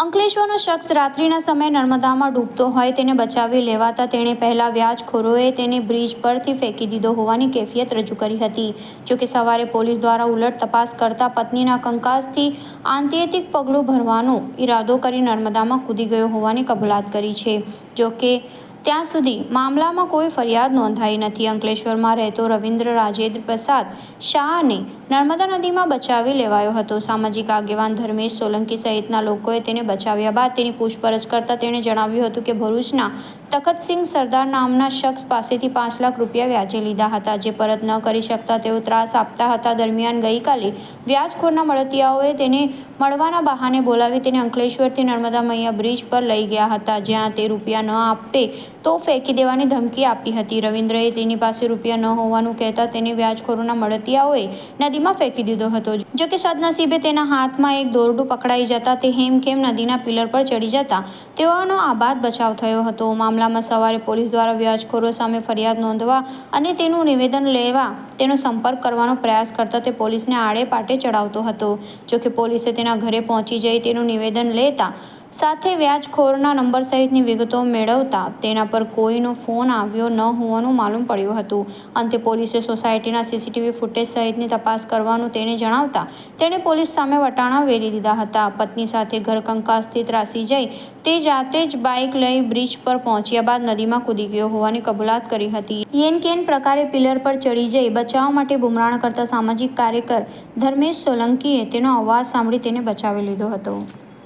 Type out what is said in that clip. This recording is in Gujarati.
અંકલેશ્વરનો શખ્સ રાત્રિના સમયે નર્મદામાં ડૂબતો હોય તેને બચાવી લેવાતા તેણે પહેલા વ્યાજખોરોએ તેને બ્રિજ પરથી ફેંકી દીધો હોવાની કેફિયત રજૂ કરી હતી. જોકે સવારે પોલીસ દ્વારા ઉલટ તપાસ કરતા પત્નીના કંકાસથી આત્યંતિક પગલું ભરવાનો ઈરાદો કરી નર્મદામાં કૂદી ગયો હોવાની કબૂલાત કરી છે. જોકે ત્યાં સુધી મામલામાં કોઈ ફરિયાદ નોંધાઈ નથી. અંકલેશ્વરમાં રહેતો રવિન્દ્ર રાજેન્દ્ર પ્રસાદ શાહને નર્મદા નદીમાં બચાવી લેવાયો હતો. સામાજિક આગેવાન ધર્મેશ સોલંકી સહિતના લોકોએ તેને બચાવ્યા બાદ તેની પૂછપરછ કરતાં તેણે જણાવ્યું હતું કે ભરૂચના તખતસિંહ સરદાર નામના શખ્સ પાસેથી પાંચ લાખ રૂપિયા વ્યાજે લીધા હતા. જે પરત ન કરી શકતા તેઓ ત્રાસ આપતા હતા. દરમિયાન ગઈકાલે વ્યાજખોરના મળતિયાઓએ તેને મળવાના બહાને બોલાવી તેને અંકલેશ્વરથી નર્મદા મૈયા બ્રિજ પર લઈ ગયા હતા. જ્યાં તે રૂપિયા ન આપે તો ફેંકી દેવાની ધમકી આપી હતી. રવિન્દ્રએ તેની પાસે રૂપિયા ન હોવાનું કહેતા તેને વ્યાજખોરોના મળતિયાઓએ નદીમાં ફેંકી દીધો હતો. જો કે સદનસીબે તેના હાથમાં એક દોરડું પકડાઈ જતા તે હેમખેમ નદીના પિલર પર ચડી જતા તેઓનો આબાદ બચાવ થયો હતો. મામલામાં સવારે પોલીસ દ્વારા વ્યાજખોરો સામે ફરિયાદ નોંધવા અને તેનું નિવેદન લેવા તેનો સંપર્ક કરવાનો પ્રયાસ કરતા તે પોલીસને આડે પાટે ચડાવતો હતો. જોકે પોલીસે તેના ઘરે પહોંચી જઈ તેનું નિવેદન લેતા સાથે વ્યાજખોરના નંબર સહિતની વિગતો મેળવતા તેના પર કોઈનો ફોન આવ્યો ન હોવાનું માલુમ પડ્યું હતું. અંતે પોલીસે સોસાયટીના સીસીટીવી ફૂટેજ સહિતની તપાસ કરવાનું તેને જણાવતા તેણે પોલીસ સામે વટાણા વેરી દીધા હતા. પત્ની સાથે ઘર સ્થિત ત્રાસી જઈ તે જાતે જ બાઇક લઈ બ્રિજ પર પહોંચ્યા બાદ નદીમાં કૂદી ગયો હોવાની કબૂલાત કરી હતી. યેન કેન પ્રકારે પિલર પર ચડી જઈ બચાવ માટે બુમરાણ કરતા સામાજિક કાર્યકર ધર્મેશ સોલંકીએ તેનો અવાજ સાંભળી તેને બચાવી લીધો હતો.